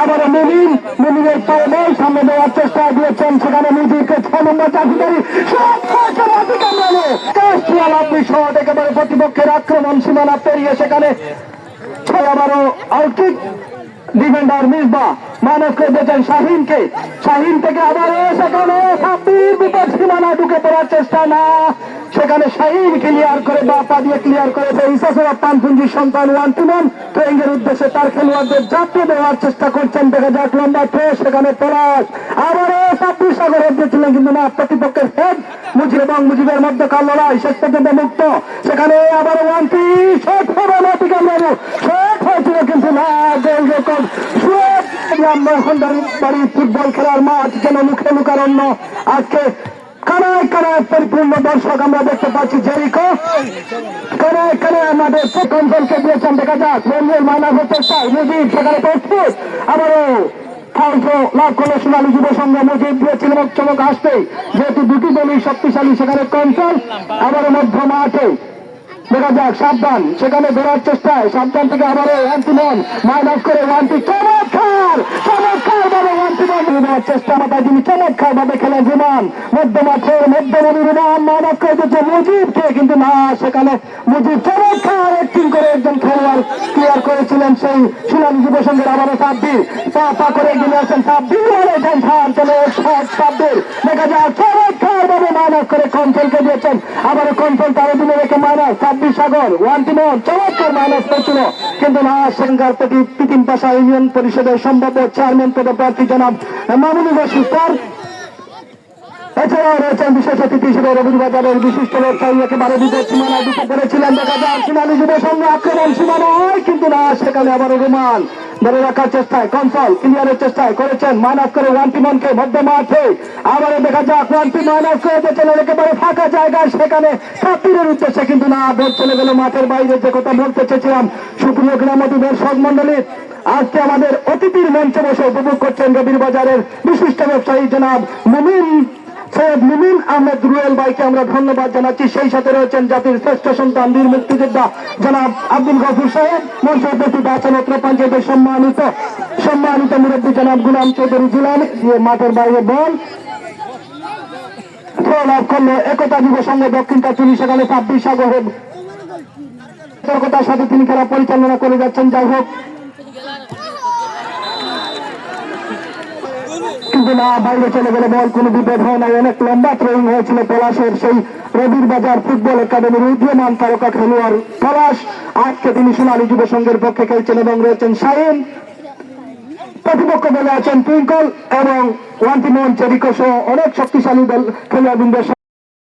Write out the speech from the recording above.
আবার মুমিন, মুমিনের বল সামনে দেওয়ার চেষ্টা দিয়েছেন সেখানে মুজিবকে ছ নম্বর চাকরি সব শট একেবারে প্রতিপক্ষের আক্রমণ সীমানা পেরিয়ে সেখানে ছয় আবারও আউটকিক ডিফেন্ডার মিসবা মানব করে দিয়েছেন শাহিনকে। শাহিন থেকে আবারও সেখানে বিপদ সীমানা ঢুকে পড়ার চেষ্টা না। সেখানে শাহিন ক্লিয়ার করে, বা পা দিয়ে ক্লিয়ার করে পানপুঞ্জির সন্তান ওয়ান টুমন ট্রেঙ্গের উদ্দেশ্যে তার খেলোয়াড়দের জাপিয়ে দেওয়ার চেষ্টা করছেন, দেখা যাক লম্বা থ্রো সেখানে পলাশ। আবারও সাগর কিন্তু না, প্রতিপক্ষের হেড এবং মুজিবের মধ্যকার লড়াই শেষ পর্যন্ত মুক্ত। সেখানে আবার ওয়ান শট হবে মাটি কামড়ানো শট হয়েছিল কিন্তু না, গোল রেকর্ড বাড়ি ফুটবল খেলার মাঠ যেন মুখে লুকারণ্য। আজকে কানায় কানায় পরিপূর্ণ দর্শক আমরা দেখতে পাচ্ছি জেরিকো। কানায় কানায় আমাদের কন্ট্রোলকে দিয়েছেন, দেখা যাক রঞ্জুর মাইনাস হচ্ছে চাই সেখানে প্রস্তুত। আবারও লাভ করল সোনালী যুব সংঘ। মুজিব দিয়েছিল চমক আসতে যেহেতু দুটি শক্তিশালী, সেখানে কন্ট্রোল দেখা যাক, সাবধান। সেখানে চেষ্টায় সাবধান থেকে আবারও মাইনাস করে চমৎকার! দেওয়ার চেষ্টা মাথায় যিনি চমৎকার ভাবে মধ্যমণি রুমান মাইনাস করে দিচ্ছে মুজিবকে, কিন্তু না, সেখানে মুজিব চমৎকার করে একজন খেলোয়াড় ক্লিয়ার করেছিলেন সেই আবারও পা পা করে এগিয়ে আসেন বলেছেন সার চলে সাব্বির। দেখা যাক, চমৎকার ভাবে করে কন্ট্রোলকে দিয়েছেন। আবারও কন্ট্রোল তার ছাব্বিশ সাগর, ওয়ান টিমন চমৎকার মাইনাস করছিল। কিন্তু না সেখানকার প্রতি পিতিম পাশা ইউনিয়ন পরিষদের সম্ভাব্য চেয়ারম্যান পদে প্রার্থী জনাব মামুনুল রশিদ তার এছাড়াও রয়েছেন বিশেষ অতিথি হিসেবে রবীন্দ্র বিশিষ্ট ব্যবসায়ী, একেবারে বিপদ সীমানা ঢুকে পড়েছিলেন দেখা যায় সীমানি যুব সঙ্গে আক্রমণ সীমানা কিন্তু না, সেখানে আবারও রুমান ধরে রাখার চেষ্টায় কনসল ক্লিয়ারের চেষ্টায় করেছেন মাইনাস করে ওয়ান টিমনকে মধ্য মাঠে আবারও দেখা যাক ওয়ান টি মাইনাস করে দিয়েছেন একেবারে ফাঁকা জায়গায়, সেখানে সাপিরের উদ্দেশ্যে কিন্তু না ভোট চলে গেল মাঠের বাইরে, যে কথা বলতে চেয়েছিলাম। সুপ্রিয় গ্রামতী দর্শক মন্ডলী আজকে আমাদের অতিথির মঞ্চে বসে উপভোগ করছেন রবির বাজারের বিশিষ্ট ব্যবসায়ী জনাব মুমিন সৈয়দ মুমিন আহমেদ রুয়েল ভাইকে আমরা ধন্যবাদ জানাচ্ছি। সেই সাথে রয়েছেন জাতির শ্রেষ্ঠ সন্তান, বীর মুক্তিযোদ্ধা জনাব আব্দুল গফুর সাহেব মঞ্চ উপস্থিত আছেন অত্র পঞ্চায়েতের সম্মানিত সম্মানিত মুরব্বী জনাব গুলাম চৌধুরী জিলানি মাঠের বাইরে বল। লাভ করল, একতা যুব সংঘ দক্ষিণ চুরি সেখানে ছাব্বিশ সাগরের সতর্কতার সাথে তিনি খেলা পরিচালনা করে যাচ্ছেন। যাই হোক কিন্তু না বাইরে চলে গেলে বল, কোনো বিপদ হয় না অনেক লম্বা থ্রোয়িং হয়েছিল পলাশের সেই রবির বাজার ফুটবল একাডেমির উদীয়মান তারকা খেলোয়াড় পলাশ। আজকে তিনি সোনালী যুব সংঘের পক্ষে খেলছেন এবং রয়েছেন সায়েন প্রতিপক্ষ বলে আছেন টুইঙ্কল এবং ওয়ান্টিমন চেরিকো সহ অনেক শক্তিশালী দল খেলোয়াড়বৃন্দের